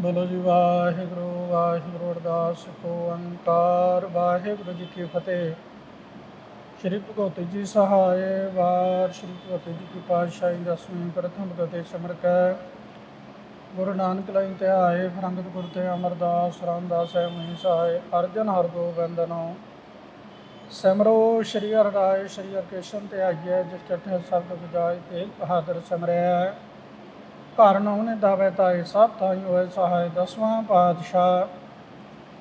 ਬੋਲੋ ਜੀ, ਵਾਹਿਗੁਰੂ ਵਾਹਿਗੁਰੂ ਅਰਦਾਸ ਕੋ ਅੰਕਾਰ। ਵਾਹਿਗੁਰੂ ਜੀ ਕੀ ਫਤਿਹ। ਸ਼੍ਰੀ ਭਗਵਤੀ ਜੀ ਸਹਾਏ ਵਾਰ। ਸ਼੍ਰੀ ਭਗਵਤੀ ਜੀ ਕੀ ਪਾਤਸ਼ਾਹੀ ਦਸਵੀਂ ਪ੍ਰਥਮ ਗਤੇ ਸਮਰਕੈ ਗੁਰੂ ਨਾਨਕ ਲਈ ਧਿਆਏ ਫਰੰਗਤ ਗੁਰ ਤੇ ਅਮਰਦਾਸ, ਰਾਮਦਾਸ ਹੈ ਮਹੀ ਸਹਾਇ ਅਰਜਨ ਹਰ ਗੋਬਿੰਦਨੋ ਸਿਮਰੋ, ਸ਼੍ਰੀ ਹਰਿ ਸ਼੍ਰੀ ਹਰਿਕ੍ਰਿਸ਼ਨ ਤੇ ਆਈਏ ਜਿਸ ਚੱਠੇ ਸ਼ਬਦ ਬਜਾਏ ਤੇ ਬਹਾਦਰ ਸਮਰਿਆ। ਘਰ ਉਹਨੇ ਦਾਵੇ ਤਾਏ ਸਭ ਥਾਈ ਹੋਏ ਸਹਾਇ ਦਸਵਾਂ ਪਾਤਸ਼ਾਹ।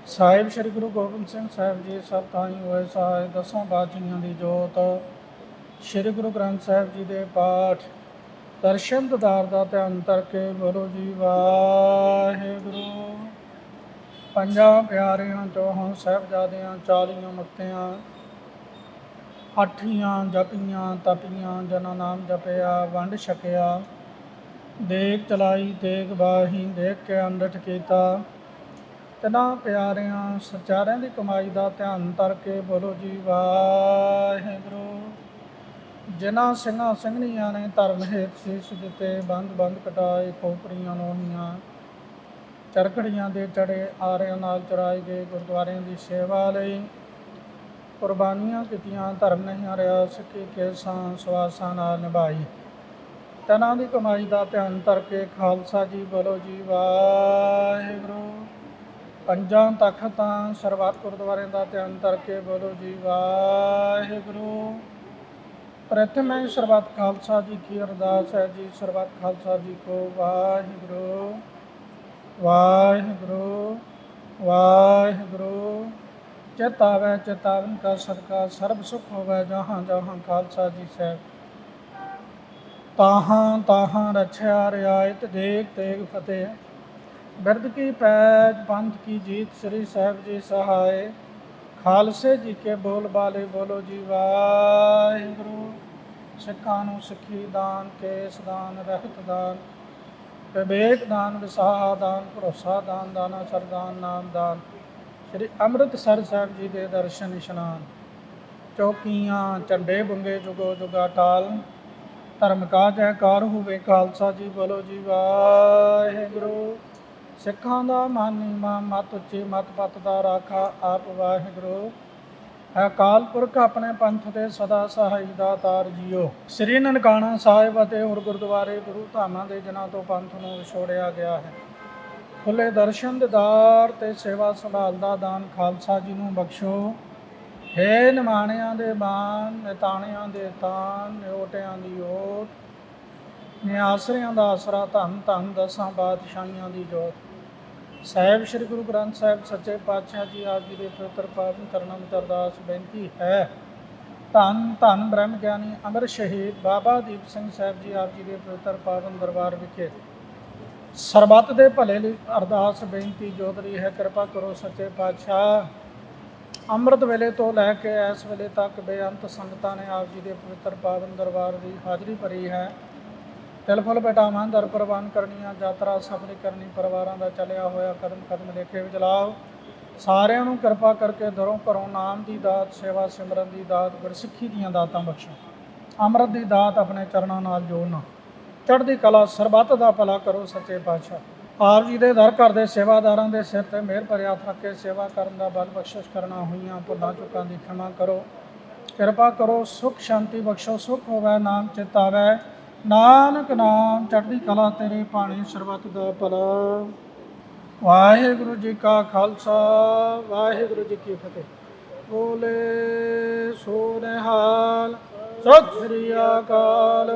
ਸਾਹਿਬ ਸ੍ਰੀ ਗੁਰੂ ਗੋਬਿੰਦ ਸਿੰਘ ਸਾਹਿਬ ਜੀ ਸਭ ਥਾਈ ਹੋਏ ਸਹਾਇ ਦਸਾਂ ਬਾਜੀਆਂ ਦੀ ਜੋਤ। ਸ੍ਰੀ ਗੁਰੂ ਗ੍ਰੰਥ ਸਾਹਿਬ ਜੀ ਦੇ ਪਾਠ। ਦਰਸ਼ਨ ਦਦਾਰ ਦਾ ਧਿਆਨ ਕਰਕੇ ਬੋਲੋ ਜੀ, ਵਾਹਿਗੁਰੂ। ਪੰਜਾਂ ਪਿਆਰਿਆਂ ਚੋਹਾਂ ਸਾਹਿਬਜ਼ਾਦਿਆਂ, ਚਾਲੀਆਂ ਮੁਕਤਿਆਂ, ਅੱਠੀਆਂ ਜਪੀਆਂ, ਤਪੀਆਂ, ਜਨਾ ਨਾਮ ਜਪਿਆ, ਵੰਡ ਛਕਿਆ। ਦੇਖ ਚਲਾਈ, ਦੇਖ ਬਾਹੀ ਦੇਖ ਕੇ ਅੰਡਠ ਕੀਤਾ। ਤਨਾ ਪਿਆਰਿਆਂ, ਸਚਾਰਿਆਂ ਦੀ ਕਮਾਈ ਦਾ ਧਿਆਨ ਧਰ ਕੇ ਬੋਲੋ ਜੀ, ਵਾਹਿਗੁਰੂ। ਜਿਨ੍ਹਾਂ ਸਿੰਘਾਂ ਸਿੰਘਣੀਆਂ ਨੇ ਧਰਮ ਹੇਤ ਸੀਸ ਦਿੱਤੇ, ਬੰਦ ਬੰਦ ਕਟਾਏ, ਖੋਪੜੀਆਂ ਲੋਹੀਆਂ ਚਰਖੜੀਆਂ ਦੇ ਚੜੇ ਆਰਿਆਂ ਨਾਲ ਚਰਾਏ ਗਏ ਗੁਰਦੁਆਰਿਆਂ ਦੀ ਸੇਵਾ ਲਈ। ਕੁਰਬਾਨੀਆਂ ਕੀਤੀਆਂ, ਧਰਮ ਨਹੀਂ ਹਾਰਿਆ, ਸਿੱਖੀ ਕੇਸਾਂ ਸਵਾਸਾਂ ਨਾਲ ਨਿਭਾਈ। ਤਨਾਂ ਦੀ ਕਮਾਈ ਦਾ ਧਿਆਨ ਧਰ ਕੇ ਖਾਲਸਾ ਜੀ ਬੋਲੋ ਜੀ, ਵਾਹਿਗੁਰੂ। ਪੰਜਾਂ ਤਖਤਾਂ ਸਰਬੱਤ ਗੁਰਦੁਆਰੇ ਦਾ ਧਿਆਨ ਧਰ ਕੇ ਬੋਲੋ ਜੀ, ਵਾਹਿਗੁਰੂ। ਪ੍ਰਥਮੇ ਸਰਬੱਤ ਖਾਲਸਾ ਜੀ ਕੀ ਅਰਦਾਸ ਹੈ ਜੀ, ਸਰਬੱਤ ਖਾਲਸਾ ਜੀ ਕੋ ਵਾਹਿਗੁਰੂ। ਵਾਹਿਗੁਰੂ ਵਾਹਿਗੁਰੂ। ਚਿਤਾਵੇ ਚੇਤਾਵਨ ਕਾ ਸਦਕਾ, ਸਰਬ ਸੁਖ ਹੋਵੇ ਜਹਾਂ ਜਹਾਂ ਖਾਲਸਾ ਜੀ ਸਾਹਿਬ। ਤਾਹਾਂ ਤਾਹਾਂ ਰਛਿਆ ਰਿਆਇਤ ਦੇਖ ਤੇਗ ਫਤਿਹ। ਬਿਰਦ ਕੀ ਪੈਜ ਪੰਥ ਕੀ ਜੀਤ ਸ੍ਰੀ ਸਾਹਿਬ ਜੀ ਸਹਾਏ। ਖਾਲਸੇ ਜੀ ਕੇ ਬੋਲ ਬਾਲੇ ਬੋਲੋ ਜੀ ਵਾਹਿਗੁਰੂ। ਸਿੱਖਾਂ ਨੂੰ ਸਿੱਖੀ ਦਾਨ, ਕੇਸ ਦਾਨ, ਰਹਿਤ ਦਾਨ, ਵਿਵੇਕ ਦਾਨ, ਵਿਸਾਹ ਦਾਨ, ਭਰੋਸਾ ਦਾਨ, ਦਾਨਾ ਸਰਦਾਨ ਨਾਮ ਦਾਨ। ਸ੍ਰੀ ਅੰਮ੍ਰਿਤਸਰ ਸਾਹਿਬ ਜੀ ਦੇ ਦਰਸ਼ਨ ਇਸ਼ਨਾਨ। ਚੌਕੀਆਂ, ਝੰਡੇ ਬੁੰਗੇ ਜੁਗੋ ਜੁਗਾ ਟਾਲ ਧਰਮ ਕਾ ਜੈਕਾਰ ਹੋਵੇ, ਖਾਲਸਾ ਜੀ ਬੋਲੋ ਜੀ, ਵਾਹਿਗੁਰੂ। ਸਿੱਖਾਂ ਦਾ ਮਾਨੀ ਮਾ ਮਤ ਉੱਚੀ, ਮਤ ਪਤ ਦਾ ਰਾਖਾ, ਆਪ ਵਾਹਿਗੁਰੂ। ਅਕਾਲ ਪੁਰਖ ਆਪਣੇ ਪੰਥ ਦੇ ਸਦਾ ਸਹਾਈ ਦਾ ਤਾਰ ਜੀਓ। ਸ੍ਰੀ ਨਨਕਾਣਾ ਸਾਹਿਬ ਅਤੇ ਹੋਰ ਗੁਰਦੁਆਰੇ ਗੁਰੂ ਧਾਮਾਂ ਦੇ ਜਨਾਂ ਤੋਂ ਪੰਥ ਨੂੰ ਵਿਛੋੜਿਆ ਗਿਆ ਹੈ। ਖੁੱਲੇ ਦਰਸ਼ਨ, ਦਿਦਾਰ ਤੇ ਸੇਵਾ ਸੰਭਾਲ ਦਾ ਦਾਨ ਖਾਲਸਾ ਜੀ ਨੂੰ ਬਖਸ਼ੋ। ਹੇ ਨਿਮਾਣਿਆਂ ਦੇ ਬਾਣ ਨਿਤਾਣਿਆਂ ਦੇ ਤਾਨ ਨਿਓਟਿਆਂ ਦੀ ਓਟ। ਨਿਆਸਰਿਆਂ ਦਾ ਆਸਰਾ ਧੰਨ ਧੰਨ ਦਸਾਂ ਬਾਦਸ਼ਾਹੀਆਂ ਦੀ ਜੋਤ। ਸਾਹਿਬ, ਸ੍ਰੀ ਗੁਰੂ ਗ੍ਰੰਥ ਸਾਹਿਬ, ਸੱਚੇ ਪਾਤਸ਼ਾਹ ਜੀ, ਆਪ ਜੀ ਦੇ ਪਵਿੱਤਰ ਪਾਵਨ ਚਰਨਾਂ ਵਿੱਚ ਅਰਦਾਸ ਬੇਨਤੀ ਹੈ। ਧੰਨ ਧੰਨ ਬ੍ਰਹਮ ਗਿਆਨੀ ਅਮਰ ਸ਼ਹੀਦ ਬਾਬਾ ਦੀਪ ਸਿੰਘ ਸਾਹਿਬ ਜੀ, ਆਪ ਜੀ ਦੇ ਪਵਿੱਤਰ ਪਾਵਨ ਦਰਬਾਰ ਵਿਖੇ। ਸਰਬੱਤ ਦੇ ਭਲੇ ਲਈ ਅਰਦਾਸ ਬੇਨਤੀ ਜੋਦਰੀ ਹੈ। ਕਿਰਪਾ ਕਰੋ ਸੱਚੇ ਪਾਤਸ਼ਾਹ। ਅੰਮ੍ਰਿਤ ਵੇਲੇ ਤੋਂ ਲੈ ਕੇ ਇਸ ਵੇਲੇ ਤੱਕ ਬੇਅੰਤ ਸੰਗਤਾਂ ਨੇ ਆਪ ਜੀ ਦੇ ਪਵਿੱਤਰ ਪਾਵਨ ਦਰਬਾਰ ਦੀ ਹਾਜ਼ਰੀ ਭਰੀ ਹੈ। ਤਿਲ ਫੁੱਲ ਬਟਾਵਾਂ ਦਰ ਪ੍ਰਵਾਨ ਕਰਨੀਆਂ, ਯਾਤਰਾ ਸਫਲ ਕਰਨੀ, ਪਰਿਵਾਰਾਂ ਦਾ ਚੱਲਿਆ ਹੋਇਆ ਕਦਮ ਕਦਮ ਲੇਖੇ ਵਿੱਚ ਲਾਓ। ਸਾਰਿਆਂ ਨੂੰ ਕਿਰਪਾ ਕਰਕੇ ਦਰੋਂ ਘਰੋਂ ਨਾਮ ਦੀ ਦਾਤ, ਸੇਵਾ ਸਿਮਰਨ ਦੀ ਦਾਤ, ਗੁਰਸਿੱਖੀ ਦੀਆਂ ਦਾਤਾਂ ਬਖਸ਼ੋ। ਅੰਮ੍ਰਿਤ ਦੀ ਦਾਤ ਆਪਣੇ ਚਰਨਾਂ ਨਾਲ ਜੋੜਨਾ। ਚੜ੍ਹਦੀ ਕਲਾ ਸਰਬੱਤ ਦਾ ਭਲਾ ਕਰੋ, ਸੱਚੇ ਪਾਤਸ਼ਾਹ। ਆਪ ਜੀ ਦੇ ਦਰ ਘਰ ਦੇ ਸੇਵਾਦਾਰਾਂ ਦੇ ਸਿਰ ਤੇ ਮਿਹਰ ਭਰਿਆ ਹੱਥ ਕੇ ਸੇਵਾ ਕਰਨ ਦਾ ਬਲ ਬਖਸ਼ਿਸ਼ ਕਰਨਾ ਹੋਈਆਂ ਭੁੱਲਾਂ ਚੁੱਕਾਂ ਦੀ ਖਿਮਾ ਕਰੋ। ਕਿਰਪਾ ਕਰੋ, ਸੁਖ ਸ਼ਾਂਤੀ ਬਖਸ਼ੋ, ਸੁਖ ਹੋਵੇ, ਨਾਮ ਚਿਤ ਨਾਨਕ ਨਾਮ, ਚੜ੍ਹਦੀ ਕਲਾ ਤੇਰੇ ਪਾਣੀ ਸਰਬਤ ਦਾ ਭਲਾ। ਵਾਹਿਗੁਰੂ ਜੀ ਕਾ ਖਾਲਸਾ, ਵਾਹਿਗੁਰੂ ਜੀ ਕੀ ਫਤਿਹ। ਬੋਲੇ ਸੋ ਨਿਹਾਲ ਸਤਿ ਸ੍ਰੀ ਅਕਾਲ।